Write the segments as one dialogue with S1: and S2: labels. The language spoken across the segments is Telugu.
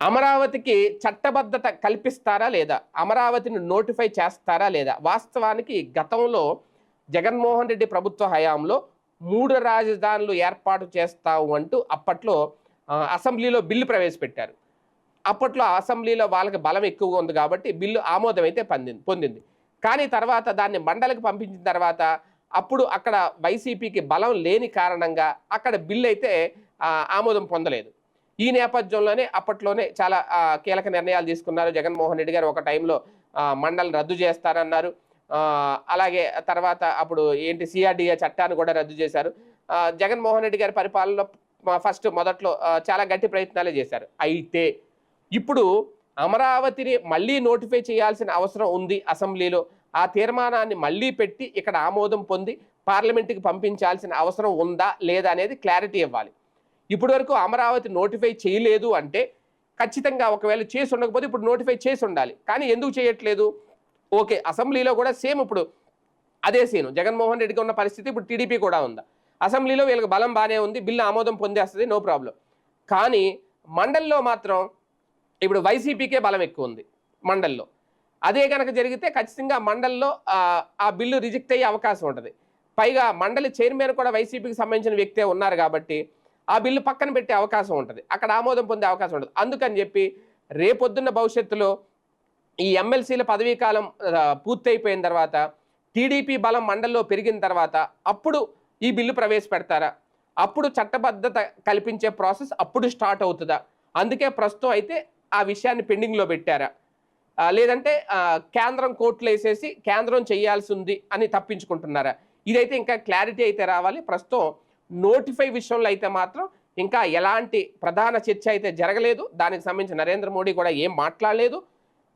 S1: అమరావతికి చట్టబద్ధత కల్పిస్తారా లేదా? అమరావతిని నోటిఫై చేస్తారా లేదా? వాస్తవానికి గతంలో జగన్మోహన్ రెడ్డి ప్రభుత్వ హయాంలో మూడు రాజధానులు ఏర్పాటు చేస్తావు అంటూ అప్పట్లో అసెంబ్లీలో బిల్లు ప్రవేశపెట్టారు. అప్పట్లో అసెంబ్లీలో వాళ్ళకి బలం ఎక్కువగా ఉంది కాబట్టి బిల్లు ఆమోదం అయితే పొందింది. పొందింది కానీ తర్వాత దాన్ని మండలికి పంపించిన తర్వాత అప్పుడు అక్కడ వైసీపీకి బలం లేని కారణంగా అక్కడ బిల్లు అయితే ఆమోదం పొందలేదు. ఈ నేపథ్యంలోనే అప్పట్లోనే చాలా కీలక నిర్ణయాలు తీసుకున్నారు. జగన్మోహన్ రెడ్డి గారు ఒక టైంలో మండలి రద్దు చేస్తారన్నారు. అలాగే తర్వాత అప్పుడు ఏంటి సిఆర్డిఏ చట్టాన్ని కూడా రద్దు చేశారు. జగన్మోహన్ రెడ్డి గారి పరిపాలనలో ఫస్ట్ మొదట్లో చాలా గట్టి ప్రయత్నాలే చేశారు. అయితే ఇప్పుడు అమరావతిని మళ్ళీ నోటిఫై చేయాల్సిన అవసరం ఉంది అసెంబ్లీలో. ఆ తీర్మానాన్ని మళ్ళీ పెట్టి ఇక్కడ ఆమోదం పొంది పార్లమెంట్కి పంపించాల్సిన అవసరం ఉందా లేదా అనేది క్లారిటీ ఇవ్వాలి. ఇప్పటి వరకు అమరావతి నోటిఫై చేయలేదు అంటే ఖచ్చితంగా ఒకవేళ చేసి ఉండకపోతే ఇప్పుడు నోటిఫై చేసి ఉండాలి. కానీ ఎందుకు చేయట్లేదు? ఓకే అసెంబ్లీలో కూడా సేమ్ ఇప్పుడు అదే సీను జగన్మోహన్ రెడ్డికి ఉన్న పరిస్థితి ఇప్పుడు టీడీపీ కూడా ఉందా? అసెంబ్లీలో వీళ్ళకి బలం బాగానే ఉంది బిల్లు ఆమోదం పొందేస్తుంది నో ప్రాబ్లం కానీ మండల్లో మాత్రం ఇప్పుడు వైసీపీకే బలం ఎక్కువ ఉంది మండల్లో. అదే కనుక జరిగితే ఖచ్చితంగా మండల్లో ఆ, ఆ బిల్లు రిజెక్ట్ అయ్యే అవకాశం ఉంటుంది. పైగా మండలి చైర్మన్ కూడా వైసీపీకి సంబంధించిన వ్యక్తే ఉన్నారు కాబట్టి ఆ బిల్లు పక్కన పెట్టే అవకాశం ఉంటుంది. అక్కడ ఆమోదం పొందే అవకాశం ఉంటుంది. అందుకని చెప్పి రేపొద్దున్న భవిష్యత్తులో ఈ ఎమ్మెల్సీల పదవీ కాలం పూర్తయిపోయిన తర్వాత టీడీపీ బలం మండలిలో పెరిగిన తర్వాత అప్పుడు ఈ బిల్లు ప్రవేశపెడతారా? అప్పుడు చట్టబద్ధత కల్పించే ప్రాసెస్ అప్పుడు స్టార్ట్ అవుతుందా? అందుకే ప్రస్తుతం అయితే ఆ విషయాన్ని పెండింగ్లో పెట్టారా? లేదంటే కేంద్రం కోర్టులు వేసేసి కేంద్రం చేయాల్సి ఉంది అని తప్పించుకుంటున్నారా? ఇదైతే ఇంకా క్లారిటీ అయితే రావాలి. ప్రస్తుతం నోటిఫై విషయంలో అయితే మాత్రం ఇంకా ఎలాంటి ప్రధాన చర్చ అయితే జరగలేదు. దానికి సంబంధించి నరేంద్ర మోడీ కూడా ఏం మాట్లాడలేదు.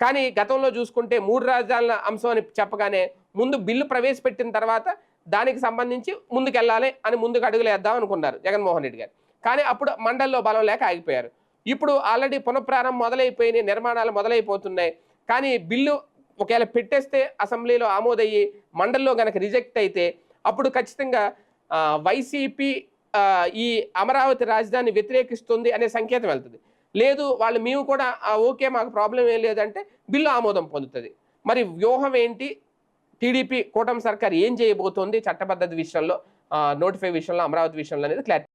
S1: కానీ గతంలో చూసుకుంటే మూడు రాజధానుల అంశం అని చెప్పగానే ముందు బిల్లు ప్రవేశపెట్టిన తర్వాత దానికి సంబంధించి ముందుకెళ్ళాలి అని ముందుకు అడుగులేద్దాం అనుకున్నారు జగన్మోహన్ రెడ్డి గారు. కానీ అప్పుడు మండల్లో బలం లేక ఆగిపోయారు. ఇప్పుడు ఆల్రెడీ పునఃప్రారంభం మొదలైపోయినాయి నిర్మాణాలు మొదలైపోతున్నాయి. కానీ బిల్లు ఒకవేళ పెట్టేస్తే అసెంబ్లీలో ఆమోదయ్యి మండల్లో గనక రిజెక్ట్ అయితే అప్పుడు ఖచ్చితంగా వైసీపీ ఈ అమరావతి రాజధాని వ్యతిరేకిస్తుంది అనే సంకేతం వెళ్తుంది. లేదు వాళ్ళు మేము కూడా ఓకే మాకు ప్రాబ్లం ఏం లేదంటే బిల్లు ఆమోదం పొందుతుంది. మరి వ్యూహం ఏంటి? టీడీపీ కూటమి సర్కార్ ఏం చేయబోతోంది చట్టబద్ధత విషయంలో నోటిఫై విషయంలో అమరావతి విషయంలో అనేది క్లారిటీ